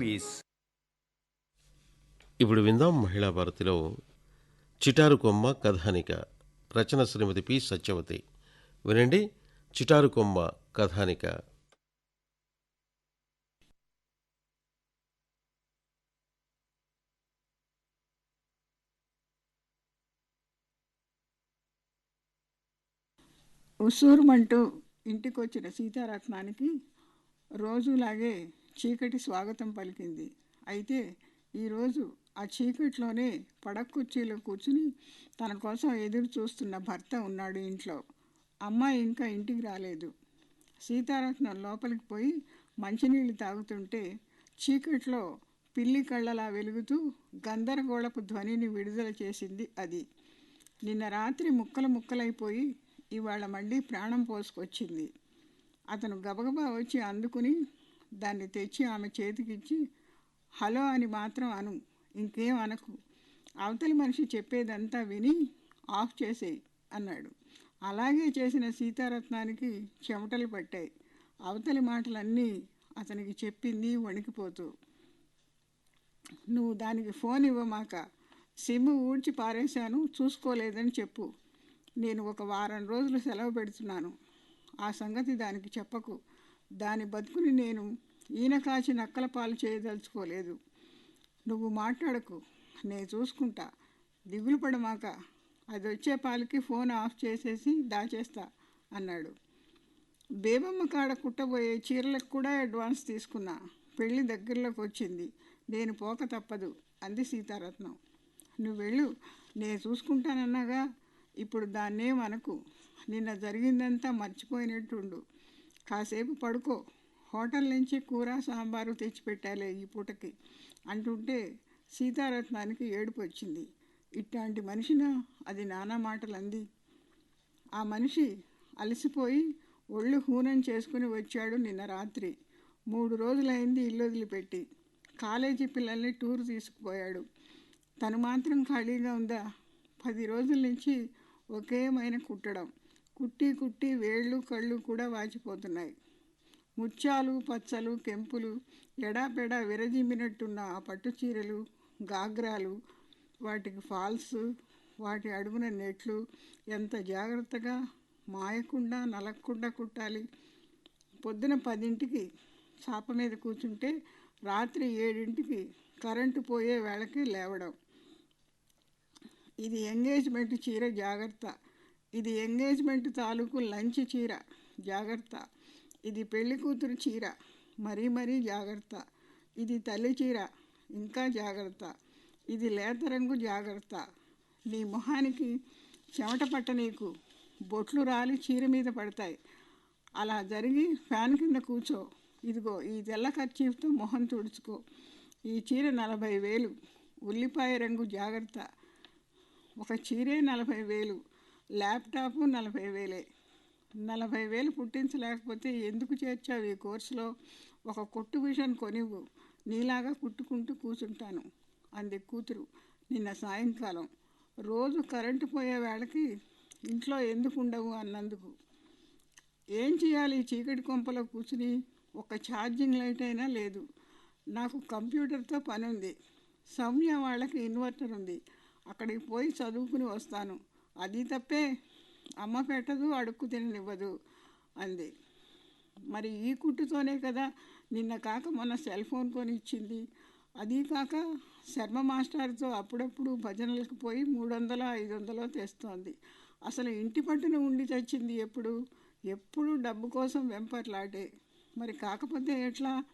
Piece ఇప్పుడు విందాం మహిళా భారతిలో చిటారు కొమ్మ కథానిక. రచన శ్రీమతి పి సత్యవతి. వినండి చిటారు కొమ్మ కథానిక. ఉస్సూరుమంటూ ఇంటికొచ్చిన సీతారత్నానికి రోజులాగే చీకటి స్వాగతం పలికింది. అయితే ఈరోజు ఆ చీకట్లోనే పడకుర్చీలో కూర్చుని తన కోసం ఎదురు చూస్తున్న భర్త ఉన్నాడు ఇంట్లో. అమ్మాయి ఇంకా ఇంటికి రాలేదు. సీతారత్నం లోపలికి పోయి మంచినీళ్ళు తాగుతుంటే చీకట్లో పిల్లి కళ్ళలా వెలుగుతూ గందరగోళపు ధ్వనిని విడుదల చేసింది అది. నిన్న రాత్రి ముక్కలు ముక్కలైపోయి ఇవాళ మళ్ళీ ప్రాణం పోసుకొచ్చింది. అతను గబగబా వచ్చి అందుకుని దాన్ని తెచ్చి ఆమె చేతికిచ్చి హలో అని మాత్రం అను. ఇంకేం అనకు. అవతలి మనిషి చెప్పేదంతా విని ఆఫ్ చేసేయి అన్నాడు. అలాగే చేసిన సీతారత్నానికి చెమటలు పట్టాయి. అవతలి మాటలన్నీ అతనికి చెప్పింది వణికిపోతూ. నువ్వు దానికి ఫోన్ ఇవ్వమాక సిమ్ ఊడ్చి పారేశాను చూసుకోలేదని చెప్పు. నేను ఒక వారం రోజులు సెలవు పెడుతున్నాను. ఆ సంగతి దానికి చెప్పకు. దాని బతుకుని నేను ఈయన కాచి నక్కల పాలు చేయదలుచుకోలేదు. నువ్వు మాట్లాడకు నేను చూసుకుంటా. దిగులు పడమాక అది వచ్చే పాలకి ఫోన్ ఆఫ్ చేసేసి దాచేస్తా అన్నాడు. బేబమ్మ కాడ కుట్టబోయే చీరలకు కూడా అడ్వాన్స్ తీసుకున్నా. పెళ్ళి దగ్గరలోకి వచ్చింది. నేను పోక తప్పదు అంది సీతారత్నం. నువ్వు వెళ్ళు నేను చూసుకుంటానన్నాగా. ఇప్పుడు దాన్నేం అనకు. నిన్న జరిగిందంతా మర్చిపోయినట్టుండు. కాసేపు పడుకో హోటల్ నుంచి కూర సాంబారు తెచ్చిపెట్టాలే ఈ పూటకి అంటుంటే సీతారత్నానికి ఏడుపు వచ్చింది. ఇట్లాంటి మనిషిన అది నానా మాటలు అంది ఆ మనిషి అలసిపోయి ఒళ్ళు హూనం చేసుకుని వచ్చాడు నిన్న రాత్రి. మూడు రోజులైంది ఇల్లు వదిలిపెట్టి. కాలేజీ పిల్లల్ని టూర్ తీసుకుపోయాడు. తను మాత్రం ఖాళీగా ఉందా? పది రోజుల నుంచి ఒకేమైన కుట్టడం. కుట్టి కుట్టి వేళ్ళు కళ్ళు కూడా వాచిపోతున్నాయి. ముత్యాలు పచ్చలు కెంపులు ఎడాపెడా విరజిమ్మినట్టున్న ఆ పట్టు చీరలు గాగ్రాలు వాటికి ఫాల్స్ వాటి అడుగున నెట్లు ఎంత జాగ్రత్తగా మాయకుండా నలక్కుండా కుట్టాలి. పొద్దున పదింటికి చాప మీద కూర్చుంటే రాత్రి ఏడింటికి కరెంటు పోయే వేళకి లేవడం. ఇది ఎంగేజ్మెంట్ చీర జాగ్రత్త. ఇది ఎంగేజ్మెంట్ తాలూకు లంచ్ చీర జాగ్రత్త. ఇది పెళ్ళి కూతురు చీర. మరీ మరీ జాగ్రత్త. ఇది తల్లి చీర. ఇంకా జాగ్రత్త. ఇది లేత రంగు జాగ్రత్త. నీ మొహానికి చెమట పట్ట నీకు. బొట్లు రాలి చీర మీద పడతాయి. అలా జరిగి ఫ్యాన్ కింద కూర్చో. ఇదిగో ఈ తెల్ల ఖర్చీఫ్తో మొహం తుడుచుకో. ఈ చీర నలభై వేలు. ఉల్లిపాయ రంగు జాగ్రత్త. ఒక చీరే నలభై వేలు. ల్యాప్టాప్ నలభై వేలే. నలభై వేలు పుట్టించలేకపోతే ఎందుకు చేర్చావు ఈ కోర్సులో? ఒక కొట్టు మిషన్ కొనివ్వు. నీలాగా కుట్టుకుంటూ కూర్చుంటాను అంది కూతురు నిన్న సాయంకాలం. రోజు కరెంటు పోయే వేళకి ఇంట్లో ఎందుకు ఉండవు అన్నందుకు. ఏం చేయాలి ఈ చీకటి కొంపలో కూర్చుని ఒక ఛార్జింగ్ లైట్ అయినా లేదు. నాకు కంప్యూటర్తో పని ఉంది సౌమ్య వాళ్ళకి ఇన్వర్టర్ ఉంది. అక్కడికి పోయి చదువుకుని వస్తాను. అది తప్పే. అమ్మ పెట్టదు అడుక్కు తిననివ్వదు అంది. మరి ఈ కుట్టుతోనే కదా నిన్న కాక మొన్న సెల్ ఫోన్ కొని ఇచ్చింది అది కాక శర్మ మాస్టర్తో అప్పుడప్పుడు భజనలకు పోయి మూడు వందల ఐదు వందలో తెస్తోంది. అసలు ఇంటి పట్టున ఉండి తెచ్చింది ఎప్పుడు? ఎప్పుడు డబ్బు కోసం వెంపట్లాటే మరి కాకపోతే ఎట్లా?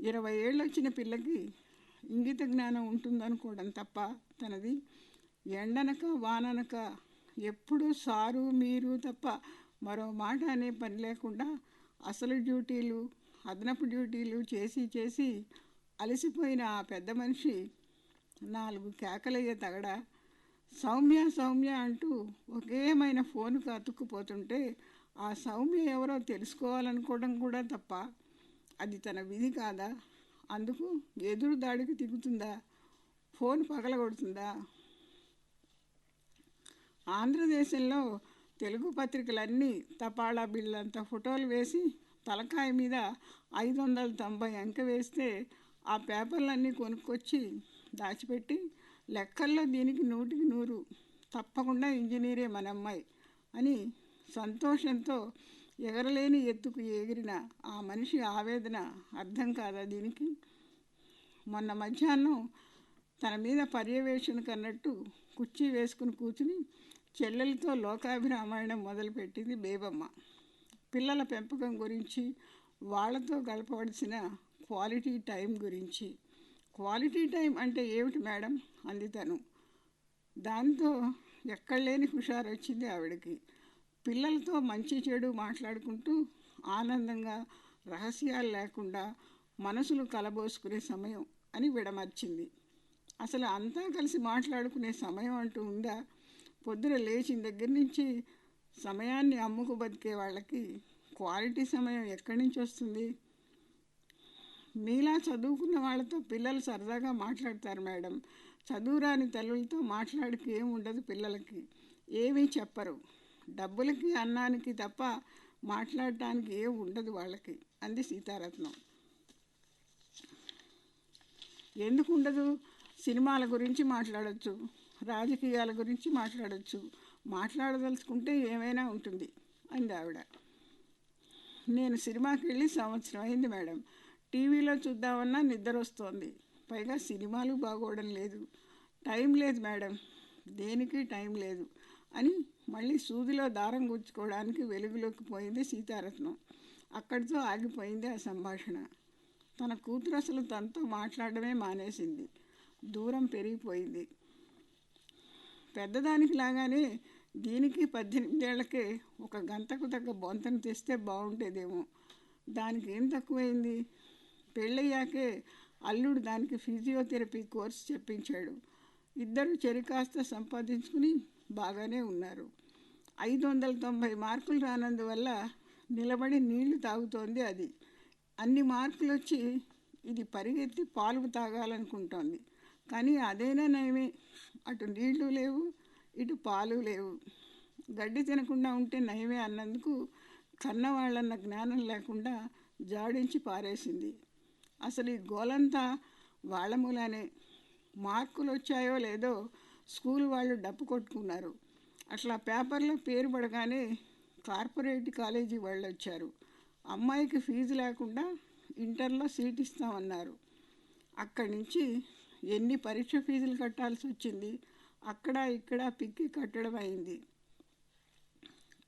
ఇరవై ఏళ్ళు వచ్చిన పిల్లకి ఇంగిత జ్ఞానం ఉంటుందనుకోవడం తప్ప తనది ఎండనక వాననక ఎప్పుడు సారు మీరు తప్ప మరో మాట అనే పని లేకుండా అసలు డ్యూటీలు అదనపు డ్యూటీలు చేసి చేసి అలసిపోయిన ఆ పెద్ద మనిషి నాలుగు కేకలయ్యే తగడ సౌమ్య సౌమ్య అంటూ ఒకేమైన ఫోన్కు అతుక్కుపోతుంటే ఆ సౌమ్య ఎవరో తెలుసుకోవాలనుకోవడం కూడా తప్ప అది తన విధి కాదా? అందుకు ఎదురు దాడికి దిగుతుందా? ఫోన్ పగలగొడుతుందా? ఆంధ్రదేశంలో తెలుగు పత్రికలన్నీ తపాళా బిళ్ళంత ఫోటోలు వేసి తలకాయ మీద ఐదు వందల తొంభై అంక వేస్తే ఆ పేపర్లన్నీ కొనుక్కొచ్చి దాచిపెట్టి లెక్కల్లో దీనికి నూటికి నూరు. తప్పకుండా ఇంజనీరే మన అమ్మాయి అని సంతోషంతో ఎగరలేని ఎత్తుకు ఎగిరిన ఆ మనిషి ఆవేదన అర్థం కాదా దీనికి? మొన్న మధ్యాహ్నం తన మీద పర్యవేక్షణ కన్నట్టు కుర్చీ వేసుకుని కూర్చుని చెల్లెలతో లోకాభిరామాయణం మొదలుపెట్టింది బేబమ్మ. పిల్లల పెంపకం గురించి వాళ్ళతో గడపవలసిన క్వాలిటీ టైం గురించి. క్వాలిటీ టైం అంటే ఏమిటి మేడం? అంది తను. దాంతో ఎక్కడలేని హుషారు వచ్చింది ఆవిడకి. పిల్లలతో మంచి చెడు మాట్లాడుకుంటూ ఆనందంగా రహస్యాలు లేకుండా మనసులు కలబోసుకునే సమయం అని విడమర్చింది. అసలు అంతా కలిసి మాట్లాడుకునే సమయం అంటూ ఉందా? పొద్దున లేచిన దగ్గర నుంచి సమయాన్ని అమ్ముకు బతికే వాళ్ళకి క్వాలిటీ సమయం ఎక్కడి నుంచి వస్తుంది? మీలా చదువుకున్న వాళ్ళతో పిల్లలు సరదాగా మాట్లాడతారు మేడం. చదువురాని తల్లులతో మాట్లాడికి ఏం ఉండదు పిల్లలకి. ఏమీ చెప్పరు. డబ్బులకి అన్నానికి తప్ప మాట్లాడటానికి ఏం ఉండదు వాళ్ళకి. అంది సీతారత్నం. ఎందుకు ఉండదు? సినిమాల గురించి మాట్లాడచ్చు. రాజకీయాల గురించి మాట్లాడచ్చు. మాట్లాడదలుచుకుంటే ఏమైనా ఉంటుంది అంది ఆవిడ. నేను సినిమాకి వెళ్ళి సంవత్సరం అయింది మేడం. టీవీలో చూద్దామన్నా నిద్ర వస్తోంది పైగా సినిమాలు బాగోవడం లేదు. టైం లేదు మేడం. దేనికి టైం లేదు? అని మళ్ళీ సూదిలో దారం గుచ్చుకోవడానికి వెలుగులోకి పోయింది సీతారత్నం. అక్కడితో ఆగిపోయింది ఆ సంభాషణ. తన కూతురు అసలు తనతో మాట్లాడమే మానేసింది. దూరం పెరిగిపోయింది. పెద్దదానికి లాగానే దీనికి పద్దెనిమిదేళ్ళకే ఒక గంటకు తగ్గ బొంతను తెస్తే బాగుండేదేమో. దానికి ఏం తక్కువైంది? పెళ్ళయ్యాకే అల్లుడు దానికి ఫిజియోథెరపీ కోర్స్ చెప్పించాడు. ఇద్దరు చెరికాస్త సంపాదించుకుని బాగానే ఉన్నారు. ఐదు వందల తొంభై మార్కులు రానందువల్ల నిలబడి నీళ్ళు తాగుతోంది అది. అన్ని మార్కులు వచ్చి ఇది పరిగెత్తి పాలు తాగాలనుకుంటోంది. కానీ అదైనా నయమే? అటు నీళ్ళు లేవు ఇటు పాలు లేవు. గడ్డి తినకుండా ఉంటే నయమే అన్నందుకు కన్నవాళ్ళన్న జ్ఞానం లేకుండా జాడించి పారేసింది. అసలు ఈ గోలంతా వాళ్ళ మూలానే. మార్కులు వచ్చాయో లేదో స్కూల్ వాళ్ళు డప్పు కొట్టుకున్నారు. అట్లా పేపర్లో పేరు పడగానే కార్పొరేట్ కాలేజీ వాళ్ళు వచ్చారు అమ్మాయికి ఫీజు లేకుండా ఇంటర్లో సీట్ ఇస్తామన్నారు. అక్కడి నుంచి ఎన్ని పరీక్ష ఫీజులు కట్టాల్సి వచ్చింది? అక్కడ ఇక్కడ పిక్కి కట్టడం అయింది.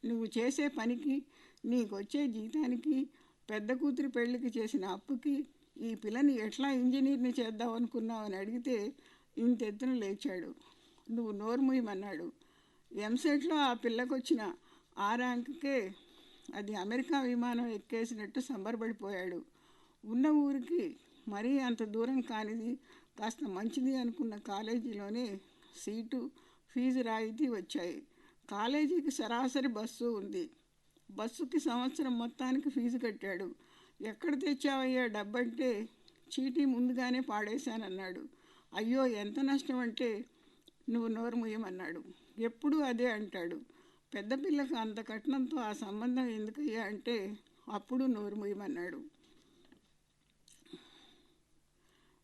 నువ్వు చేసే పనికి నీకు వచ్చే జీతానికి పెద్ద కూతురు పెళ్ళికి చేసిన అప్పుకి ఈ పిల్లని ఎట్లా ఇంజనీర్ని చేద్దాం అనుకున్నావు అని అడిగితే ఇంతెత్తున లేచాడు. నువ్వు నోరుమూయమన్నాడు ఎంసెట్లో ఆ పిల్లకు వచ్చిన ఆ ర్యాంక్కే అది అమెరికా విమానం ఎక్కేసినట్టు సంబరపడిపోయాడు. ఉన్న ఊరికి మరీ అంత దూరం కానిది కాస్త మంచిది అనుకున్న కాలేజీలోనే సీటు ఫీజు రాయితీ వచ్చాయి. కాలేజీకి సరాసరి బస్సు ఉంది. బస్సుకి సంవత్సరం మొత్తానికి ఫీజు కట్టాడు. ఎక్కడ తెచ్చావయ్యా డబ్బంటే చీటీ ముందుగానే పాడేశానన్నాడు. అయ్యో ఎంత నష్టం అంటే నువ్వు నోరు ముయ్యమన్నాడు ఎప్పుడూ అదే అంటాడు. పెద్ద పిల్లకు అంత కట్నంతో ఆ సంబంధం ఎందుకయ్యా అంటే అప్పుడు నోరు ముయ్యమన్నాడు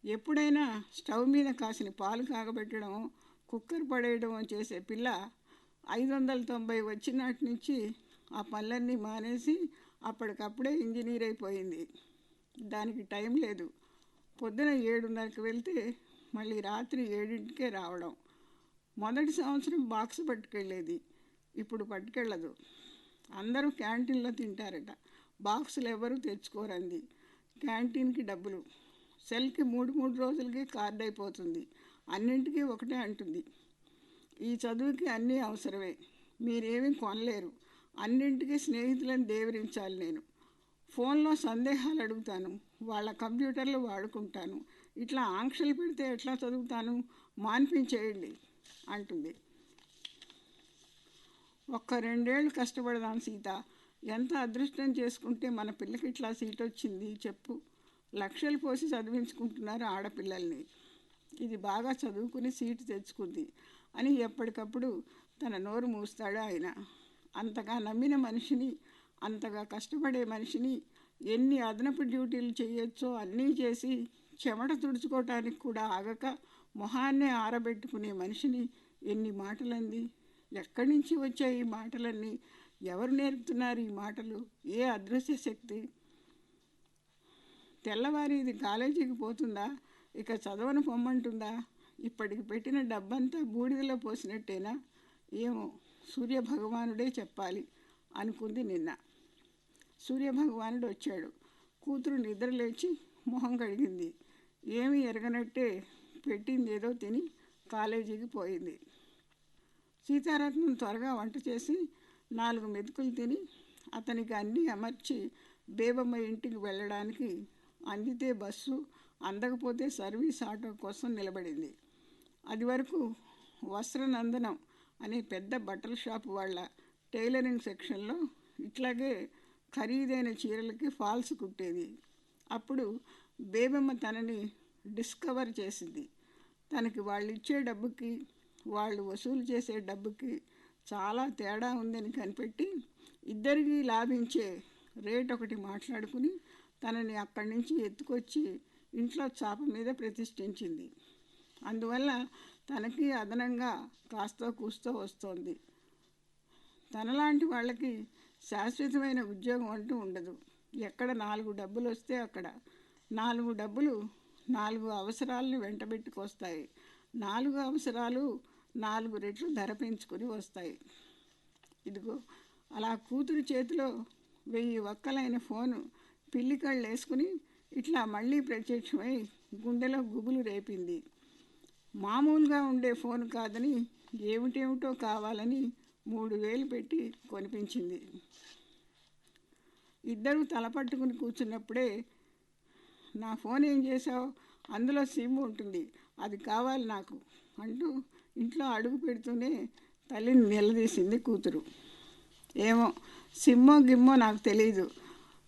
ఎప్పుడైనా స్టవ్ మీద కాసిన పాలు కాగబెట్టడం కుక్కర్ పడేయడం చేసే పిల్ల ఐదు వందల తొంభై వచ్చినాటి నుంచి ఆ పనులన్నీ మానేసి అప్పటికప్పుడే ఇంజనీర్ అయిపోయింది. దానికి టైం లేదు. పొద్దున ఏడున్నరకు వెళ్తే మళ్ళీ రాత్రి ఏడింటికే రావడం. మొదటి సంవత్సరం బాక్స్ పట్టుకెళ్ళేది. ఇప్పుడు పట్టుకెళ్ళదు. అందరూ క్యాంటీన్లో తింటారట. బాక్సులు ఎవరు తెచ్చుకోరంది. క్యాంటీన్కి డబ్బులు. సెల్కి మూడు మూడు రోజులకి కార్డ్ అయిపోతుంది. అన్నింటికీ ఒకటే అంటుంది. ఈ చదువుకి అన్నీ అవసరమే. మీరేమీ కొనలేరు. అన్నింటికీ స్నేహితులను దేవరించాలి నేను. ఫోన్లో సందేహాలు అడుగుతాను. వాళ్ళ కంప్యూటర్లు వాడుకుంటాను. ఇట్లా ఆంక్షలు పెడితే ఎట్లా చదువుతాను? మాన్పించేయండి అంటుంది. ఒక్క రెండేళ్ళు కష్టపడదాం సీత. ఎంత అదృష్టం చేసుకుంటే మన పిల్లకి ఇట్లా సీట్ వచ్చింది చెప్పు. లక్షలు పోసి చదివించుకుంటున్నారు ఆడపిల్లల్ని. ఇది బాగా చదువుకుని సీటు తెచ్చుకుంది అని ఎప్పటికప్పుడు తన నోరు మూస్తాడు ఆయన. అంతగా నమ్మిన మనిషిని అంతగా కష్టపడే మనిషిని ఎన్ని అదనపు డ్యూటీలు చేయొచ్చో అన్నీ చేసి చెమట తుడుచుకోవటానికి కూడా ఆగక మొహాన్నే ఆరబెట్టుకునే మనిషిని ఎన్ని మాటలంది? ఎక్కడి నుంచి వచ్చాయి ఈ మాటలన్నీ? ఎవరు నేర్పుతున్నారు ఈ మాటలు? ఏ అదృశ్య శక్తి? తెల్లవారి ఇది కాలేజీకి పోతుందా? ఇక చదవను పొమ్మంటుందా? ఇప్పటికి పెట్టిన డబ్బంతా బూడిదలో పోసినట్టేనా? ఏమో సూర్య భగవానుడే చెప్పాలి అనుకుంది నిన్న. సూర్య భగవానుడు వచ్చాడు కూతురు నిద్ర లేచి మొహం కడిగింది. ఏమీ ఎరగనట్టే పెట్టింది ఏదో తిని కాలేజీకి పోయింది. సీతారత్నం త్వరగా వంట చేసి నాలుగు మెతుకులు తిని అతనికి అన్నీ అమర్చి బేబమ్మ ఇంటికి వెళ్ళడానికి అందితే బస్సు అందకపోతే సర్వీస్ ఆటో కోసం నిలబడింది. అది వరకు వస్త్రనందనం అనే పెద్ద బట్టల షాప్ వాళ్ళ టైలరింగ్ సెక్షన్లో ఇట్లాగే ఖరీదైన చీరలకి ఫాల్స్ కుట్టేది. అప్పుడు బేబమ్మ తనని డిస్కవర్ చేసింది. తనకి వాళ్ళు ఇచ్చే డబ్బుకి వాళ్ళు వసూలు చేసే డబ్బుకి చాలా తేడా ఉందని కనిపెట్టి ఇద్దరికీ లాభించే రేట్ ఒకటి మాట్లాడుకుని తనని అక్కడి నుంచి ఎత్తుకొచ్చి ఇంట్లో చాప మీద ప్రతిష్ఠించింది. అందువల్ల తనకి అదనంగా కాస్తో కూస్తో వస్తోంది. తనలాంటి వాళ్ళకి శాశ్వతమైన ఉద్యోగం అంటూ ఉండదు. ఎక్కడ నాలుగు డబ్బులు వస్తే అక్కడ. నాలుగు డబ్బులు నాలుగు అవసరాలను వెంటబెట్టుకొస్తాయి. నాలుగు అవసరాలు నాలుగు రెట్లు ధర పెంచుకొని వస్తాయి. ఇదిగో అలా కూతురు చేతిలో వెయ్యి ఒక్కలైన ఫోను పిల్లి కళ్ళు వేసుకుని ఇట్లా మళ్ళీ ప్రత్యక్షమై గుండెలో గుబులు రేపింది. మామూలుగా ఉండే ఫోన్ కాదని ఏమిటేమిటో కావాలని మూడు వేలు పెట్టి కొనిపించింది. ఇద్దరు తలపట్టుకుని కూర్చున్నప్పుడే నా ఫోన్ ఏం చేసావు అందులో సిమ్ ఉంటుంది. అది కావాలి నాకు అంటూ ఇంట్లో అడుగు పెడుతూనే తల్లిని నిలదీసింది కూతురు. ఏమో సిమ్మో గిమ్మో నాకు తెలియదు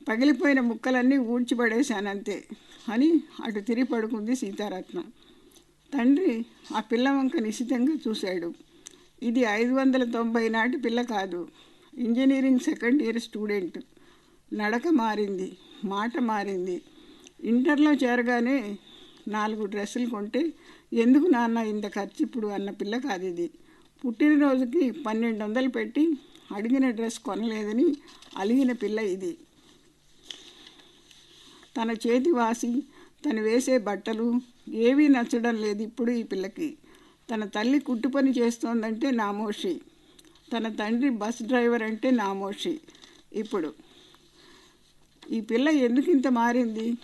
పగిలిపోయిన ముక్కలన్నీ ఊడ్చిపడేశానంతే. అని అటు తిరిగి పడుకుంది సీతారత్నం. తండ్రి ఆ పిల్ల వంక నిశితంగా చూశాడు. ఇది ఐదు వందల తొంభై నాటి పిల్ల కాదు. Engineering second year student. నడక మారింది మాట మారింది. ఇంటర్లో చేరగానే నాలుగు డ్రెస్సులు కొంటే ఎందుకు నాన్న ఇంత ఖర్చు ఇప్పుడు అన్న పిల్ల కాదు ఇది పుట్టినరోజుకి పన్నెండు వందలు పెట్టి అడిగిన డ్రెస్ కొనలేదని అలిగిన పిల్ల ఇది. తన చేతి వాసి తను వేసే బట్టలు ఏవీ నచ్చడం లేదు ఇప్పుడు ఈ పిల్లకి. తన తల్లి కుట్టు పని చేస్తోందంటే నామోషి. తన తండ్రి బస్ డ్రైవర్ అంటే నామోషి. ఇప్పుడు ఈ పిల్ల ఎందుకు ఇంత మారింది?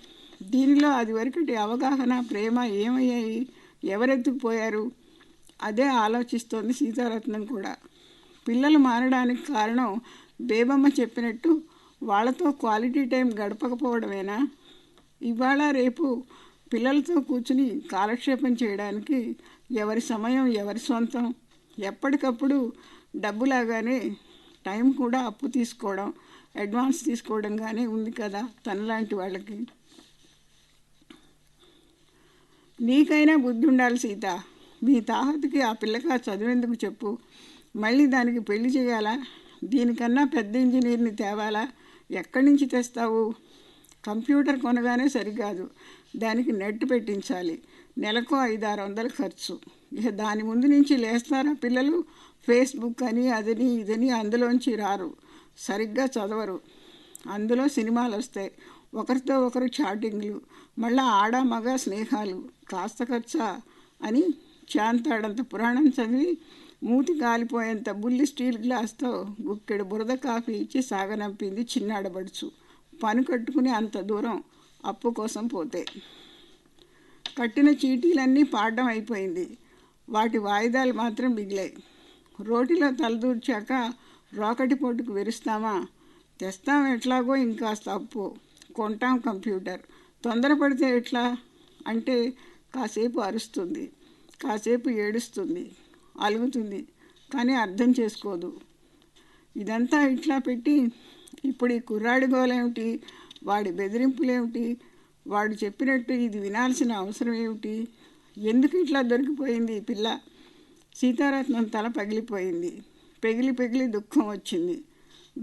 దీనిలో అది వరకటి అవగాహన ప్రేమ ఏమయ్యాయి? ఎవరెత్తుకుపోయారు అదే ఆలోచిస్తోంది సీతారత్నం కూడా. పిల్లలు మారడానికి కారణం బేబమ్మ చెప్పినట్టు వాళ్ళతో క్వాలిటీ టైం గడపకపోవడమేనా? ఇవాళ రేపు పిల్లలతో కూర్చుని కాలక్షేపం చేయడానికి ఎవరి సమయం ఎవరి సొంతం? ఎప్పటికప్పుడు డబ్బులాగానే టైం కూడా అప్పు తీసుకోవడం అడ్వాన్స్ తీసుకోవడం కానీ ఉంది కదా తనలాంటి వాళ్ళకి. నీకైనా బుద్ధి ఉండాలి సీత. మీ తాహతకి ఆ పిల్లక చదివేందుకు చెప్పు? మళ్ళీ దానికి పెళ్ళి చేయాలా? దీనికన్నా పెద్ద ఇంజనీర్ని తేవాలా? ఎక్కడి నుంచి తెస్తావు? కంప్యూటర్ కొనగానే సరికాదు. దానికి నెట్ పెట్టించాలి. నెలకు ఐదు ఆరు వందలు ఖర్చు. ఇక దాని ముందు నుంచి లేస్తారా పిల్లలు? ఫేస్బుక్ అని అదని ఇదని అందులోంచి రారు. సరిగ్గా చదవరు. అందులో సినిమాలు వస్తాయి ఒకరితో ఒకరు చాటింగ్లు. మళ్ళా ఆడ మగ స్నేహాలు. కాస్త ఖర్చా అని చాంతాడంత పురాణం చదివి మూతి కాలిపోయేంత బుల్లి స్టీల్ గ్లాస్తో గుక్కెడు బురద కాఫీ ఇచ్చి సాగనంపింది చిన్నాడబడుచు. పని కట్టుకుని అంత దూరం అప్పు కోసం పోతే. కట్టిన చీటీలన్నీ పాడడం అయిపోయింది. వాటి వాయిదాలు మాత్రం మిగిలాయి. రోటిలో తలదూర్చాక రోకటి పోటుకు విరుస్తామా? తెస్తాం ఎట్లాగో ఇంకాస్త అప్పు. కొంటాం కంప్యూటర్. తొందరపడితే ఎట్లా? అంటే కాసేపు అరుస్తుంది. కాసేపు ఏడుస్తుంది. అలుగుతుంది కానీ అర్థం చేసుకోదు. ఇదంతా ఇట్లా పెట్టి ఇప్పుడు ఈ కుర్రాడి గోలేమిటి వాడి బెదిరింపులేమిటి వాడు చెప్పినట్టు ఇది వినాల్సిన అవసరం ఏమిటి ఎందుకు ఇట్లా దొరికిపోయింది ఈ పిల్ల? సీతారత్నం తల పగిలిపోయింది. పెగిలి పెగిలి దుఃఖం వచ్చింది.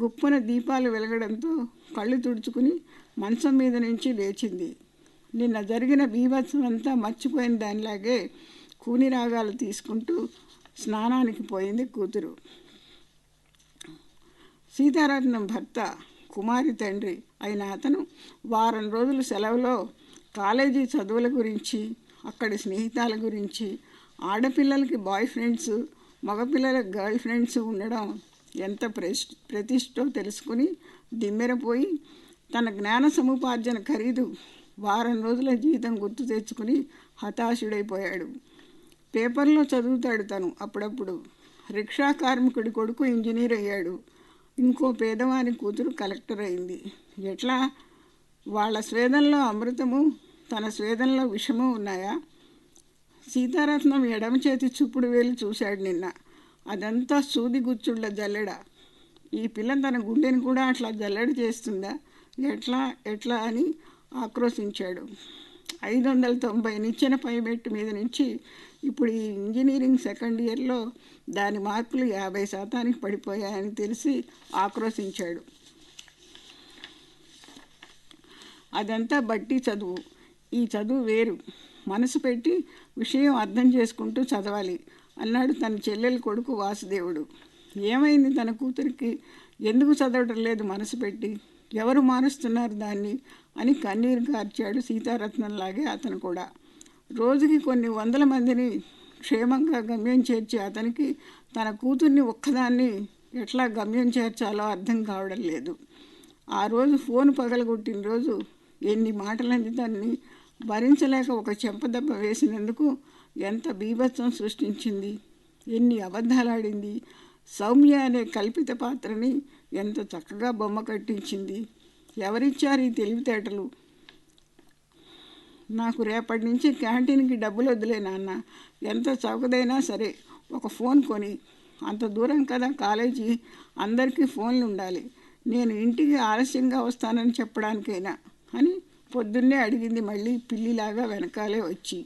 గుప్పన దీపాలు వెలగడంతో కళ్ళు తుడుచుకుని మంచం మీద నుంచి లేచింది. నిన్న జరిగిన బీభత్సం అంతా మర్చిపోయిన దానిలాగే కూని రాగాలు తీసుకుంటూ స్నానానికి పోయింది కూతురు. సీతారత్నం భర్త కుమారి తండ్రి అయిన అతను వారం రోజులు సెలవులో కాలేజీ చదువుల గురించి అక్కడి స్నేహితాల గురించి ఆడపిల్లలకి బాయ్ ఫ్రెండ్స్ మగపిల్లలకు గర్ల్ ఫ్రెండ్స్ ఉండడం ఎంత ప్రెస్ ప్రతిష్టో తెలుసుకుని దిమ్మెరపోయి తన జ్ఞాన సముపార్జన ఖరీదు వారం రోజుల జీతం గుర్తు తెచ్చుకుని హతాశుడైపోయాడు. పేపర్లో చదువుతాడు తను. అప్పుడప్పుడు రిక్షా కార్మికుడి కొడుకు ఇంజనీర్ అయ్యాడు. ఇంకో పేదవాని కూతురు కలెక్టర్ అయింది. ఎట్లా? వాళ్ళ స్వేదంలో అమృతము తన స్వేదంలో విషము ఉన్నాయా? సీతారత్నం ఎడమ చేతి చూపుడు వేలు చూశాడు నిన్న. అదంతా సూది గుచ్చుళ్ళ జల్లెడ. ఈ పిల్ల తన గుండెని కూడా అట్లా జల్లెడ చేస్తుందా? ఎట్లా ఎట్లా అని ఆక్రోశించాడు. ఐదు వందల తొంభై నిచ్చెన పైమెట్టు మీద నుంచి ఇప్పుడు ఈ ఇంజనీరింగ్ సెకండ్ ఇయర్లో దాని మార్కులు యాభై శాతానికి పడిపోయాయని తెలిసి ఆక్రోశించాడు. అదంతా బట్టి చదువు. ఈ చదువు వేరు. మనసు పెట్టి విషయం అర్థం చేసుకుంటూ చదవాలి అన్నాడు తన చెల్లెలి కొడుకు వాసుదేవుడు. ఏమైంది తన కూతురికి? ఎందుకు చదవటం లేదు మనసు పెట్టి? ఎవరు మారుస్తున్నారు దాన్ని? అని కన్నీరు కార్చాడు సీతారత్నంలాగే అతను కూడా. రోజుకి కొన్ని వందల మందిని క్షేమంగా గమ్యం చేర్చే అతనికి తన కూతుర్ని ఒక్కదాన్ని ఎట్లా గమ్యం చేర్చాలో అర్థం కావడం లేదు. ఆ రోజు ఫోన్ పగలగొట్టిన రోజు ఎన్ని మాటలని దాన్ని భరించలేక ఒక చెంపదెబ్బ వేసినందుకు ఎంత బీభత్సం సృష్టించింది ఎన్ని అబద్ధాలాడింది సౌమ్య అనే కల్పిత పాత్రని ఎంత చక్కగా బొమ్మ కట్టించింది. ఎవరిచ్చారు ఈ తెలివితేటలు? నాకు రేపటి నుంచి క్యాంటీన్కి డబ్బులు వద్దులే నాన్న. ఎంత చౌకదైనా సరే ఒక ఫోన్ కొని అంత దూరం కదా కాలేజీ అందరికీ ఫోన్లు ఉండాలి. నేను ఇంటికి ఆలస్యంగా వస్తానని చెప్పడానికైనా అని పొద్దున్నే అడిగింది మళ్ళీ పిల్లిలాగా వెనకాలే వచ్చి.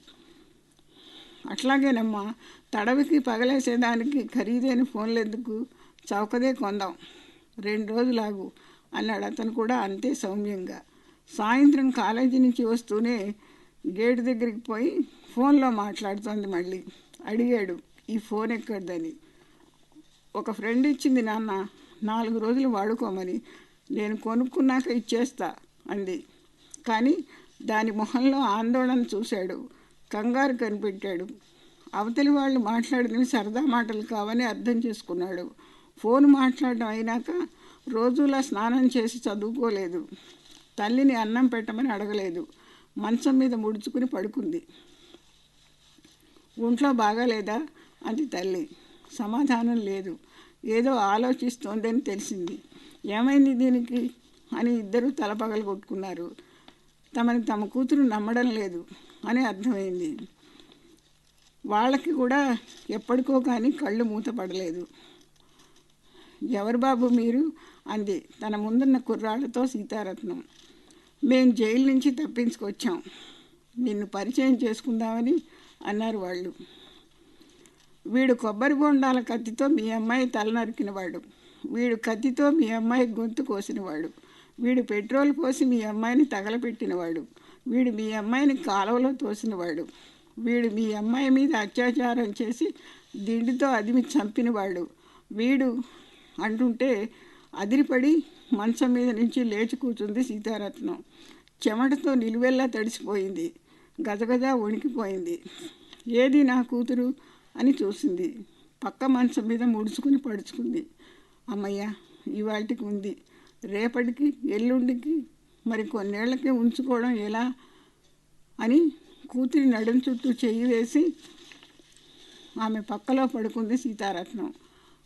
అట్లాగేనమ్మా తడవికి పగలేసేదానికి ఖరీదైన ఫోన్లు ఎందుకు? చౌకదే కొందాం. రెండు రోజులాగు అన్నాడు. అతను కూడా అంతే సౌమ్యంగా. సాయంత్రం కాలేజీ నుంచి వస్తూనే గేటు దగ్గరికి పోయి ఫోన్లో మాట్లాడుతోంది మళ్ళీ. అడిగాడు ఈ ఫోన్ ఎక్కడిదని? ఒక ఫ్రెండ్ ఇచ్చింది నాన్న. నాలుగు రోజులు వాడుకోమని. నేను కొనుక్కున్నాక ఇచ్చేస్తా అంది. కానీ దాని మొహంలో ఆందోళన చూశాడు. కంగారు కనిపెట్టాడు. అవతలి వాళ్ళు మాట్లాడినవి సరదా మాటలు కావని అర్థం చేసుకున్నాడు. ఫోన్ మాట్లాడడం అయినాక రోజులా స్నానం చేసి చదువుకోలేదు. తల్లిని అన్నం పెట్టమని అడగలేదు. మంచం మీద ముడుచుకుని పడుకుంది. ఒంట్లో బాగాలేదా? అంది తల్లి. సమాధానం లేదు. ఏదో ఆలోచిస్తోందని తెలిసింది. ఏమైంది దీనికి? అని ఇద్దరు తలపగలు కొట్టుకున్నారు తమని తమ కూతురు నమ్మడం లేదు అని అర్థమైంది. వాళ్ళకి కూడా ఎప్పటికో కానీ కళ్ళు మూతపడలేదు ఎవరు బాబు మీరు? అంది. తన ముందున్న కుర్రాళ్ళతో సీతారత్నం. మేం జైలు నుంచి తప్పించుకొచ్చాం. నిన్ను పరిచయం చేసుకుందామని అన్నారు వాళ్ళు. వీడు కొబ్బరి బొండాల కత్తితో మీ అమ్మాయి తల నరికినవాడు. వీడు కత్తితో మీ అమ్మాయి గొంతు కోసినవాడు. వీడు పెట్రోల్ పోసి మీ అమ్మాయిని తగలపెట్టినవాడు. వీడు మీ అమ్మాయిని కాలువలో తోసినవాడు. వీడు మీ అమ్మాయి మీద అత్యాచారం చేసి దిండితో అదిమి చంపినవాడు. వీడు అంటుంటే అదిరిపడి మంచం మీద నుంచి లేచి కూర్చుంది సీతారత్నం. చెమటతో నిలువెల్లా తడిసిపోయింది. గజగజ వణికిపోయింది. ఏది నా కూతురు అని చూసింది. పక్క మంచం మీద ముడుచుకుని పడుచుకుంది. అమ్మయ్య ఇవాటికి ఉంది. రేపటికి ఎల్లుండికి మరి కొన్నేళ్ళకి ఉంచుకోవడం ఎలా అని కూతురి నడుం చుట్టూ చెయ్యి వేసి ఆమె పక్కలో పడుకుంది సీతారత్నం.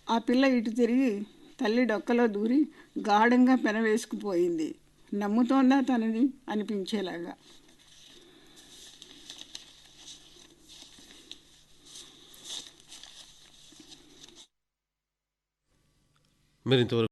ఆ పిల్ల ఇటు తిరిగి తల్లి డొక్కలో దూరి గాఢంగా పెనవేసుకుపోయింది. నమ్ముతోందా తనని? అనిపించేలాగా. మీరు ఇంతవరకు